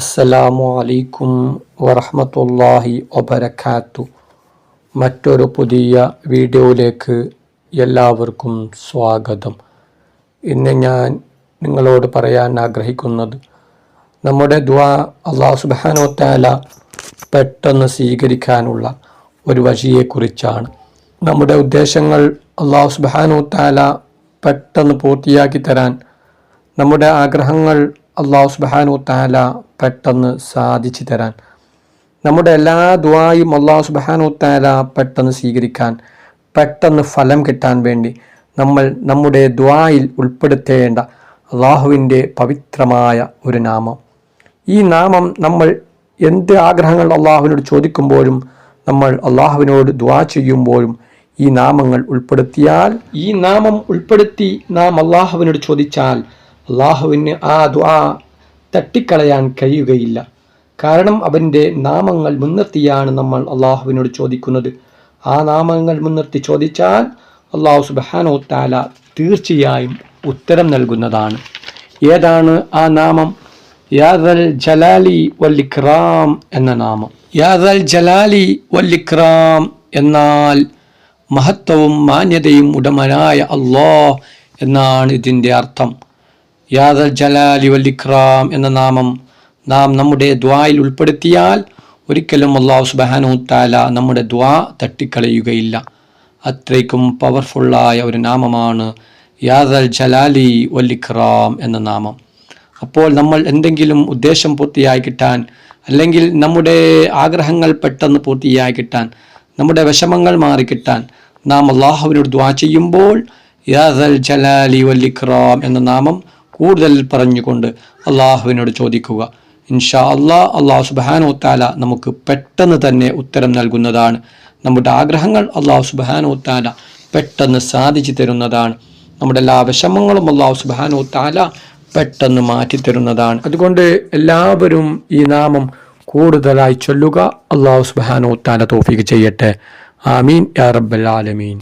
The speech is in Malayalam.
അസ്സലാമു അലൈക്കും വറഹമത്തല്ലാഹി വബരക്കാത്തു മറ്റൊരു പുതിയ വീഡിയോയിലേക്ക് എല്ലാവർക്കും സ്വാഗതം. ഇന്ന് ഞാൻ നിങ്ങളോട് പറയാൻ ആഗ്രഹിക്കുന്നത് നമ്മുടെ ദ്വാ അള്ളാഹു സുബാനോ താല പെട്ടെന്ന് സ്വീകരിക്കാനുള്ള ഒരു വഴിയെക്കുറിച്ചാണ്. നമ്മുടെ ഉദ്ദേശങ്ങൾ അള്ളാഹു സുബാനോ താല പെട്ടെന്ന് പൂർത്തിയാക്കി തരാൻ നമ്മുടെ ആഗ്രഹങ്ങൾ അള്ളാഹു സുബാനോത്താല താല പെട്ടെന്ന് സാധിച്ചു തരാൻ. നമ്മുടെ എല്ലാ ദുവായും അള്ളാഹു സുബാനു താല പെട്ടെന്ന് സ്വീകരിക്കാൻ പെട്ടെന്ന് ഫലം കിട്ടാൻ വേണ്ടി നമ്മൾ നമ്മുടെ ദ്വായിൽ ഉൾപ്പെടുത്തേണ്ട അള്ളാഹുവിന്റെ പവിത്രമായ ഒരു നാമം. ഈ നാമം നമ്മൾ എന്ത് ആഗ്രഹങ്ങൾ അള്ളാഹുവിനോട് ചോദിക്കുമ്പോഴും നമ്മൾ അള്ളാഹുവിനോട് ദ്വാ ചെയ്യുമ്പോഴും ഈ നാമങ്ങൾ ഉൾപ്പെടുത്തിയാൽ ഈ നാമം ഉൾപ്പെടുത്തി നാം അള്ളാഹുവിനോട് ചോദിച്ചാൽ അള്ളാഹുവിന് ആ ദ്വാ തട്ടിക്കളയാൻ കഴിയുകയില്ല. കാരണം അവന്റെ നാമങ്ങൾ മുൻനിർത്തിയാണ് നമ്മൾ അള്ളാഹുവിനോട് ചോദിക്കുന്നത്. ആ നാമങ്ങൾ മുൻനിർത്തി ചോദിച്ചാൽ അള്ളാഹു സുബാനോ താല തീർച്ചയായും ഉത്തരം നൽകുന്നതാണ്. ഏതാണ് ആ നാമം? യാദൽ ജലാലി വല്ലിക്രാം എന്ന നാമം. യാദൽ ജലാലി വല്ലിക്രാം എന്നാൽ മഹത്വവും മാന്യതയും ഉടമനായ അള്ളാഹ് എന്നാണ് ഇതിന്റെ അർത്ഥം. യാദൽ ജലാലി വല്ലിക്രാം എന്ന നാമം നാം നമ്മുടെ ദ്വായിൽ ഉൾപ്പെടുത്തിയാൽ ഒരിക്കലും അള്ളാഹു സുബാനു താല നമ്മുടെ ദ്വാ തട്ടിക്കളയുകയില്ല. അത്രയ്ക്കും പവർഫുള്ളായ ഒരു നാമമാണ് യാദൽ ജലാലി വല്ലിക്രാം എന്ന നാമം. അപ്പോൾ നമ്മൾ എന്തെങ്കിലും ഉദ്ദേശം പൂർത്തിയായി കിട്ടാൻ അല്ലെങ്കിൽ നമ്മുടെ ആഗ്രഹങ്ങൾ പെട്ടെന്ന് പൂർത്തിയായി കിട്ടാൻ നമ്മുടെ വിഷമങ്ങൾ മാറിക്കിട്ടാൻ നാം അള്ളാഹുവിനോട് ദ്വാ ചെയ്യുമ്പോൾ യാദൽ ജലാലി വല്ലിക്രാം എന്ന നാമം കൂടുതൽ പറഞ്ഞുകൊണ്ട് അള്ളാഹുവിനോട് ചോദിക്കുക. ഇൻഷാ അള്ളാഹ് അള്ളാഹു സുബാനോ താല നമുക്ക് പെട്ടെന്ന് തന്നെ ഉത്തരം നൽകുന്നതാണ്. നമ്മുടെ ആഗ്രഹങ്ങൾ അള്ളാഹു സുബാനോ താല പെട്ടെന്ന് സാധിച്ചു തരുന്നതാണ്. നമ്മുടെ എല്ലാ വിഷമങ്ങളും അള്ളാഹു സുബാനോ താല പെട്ടെന്ന് മാറ്റിത്തരുന്നതാണ് അതുകൊണ്ട് എല്ലാവരും ഈ നാമം കൂടുതലായി ചൊല്ലുക. അള്ളാഹു സുബാനോ താല തോഫിക്ക് ചെയ്യട്ടെ. ആമീൻ. യാ റബ്ബൽ ആലമീൻ.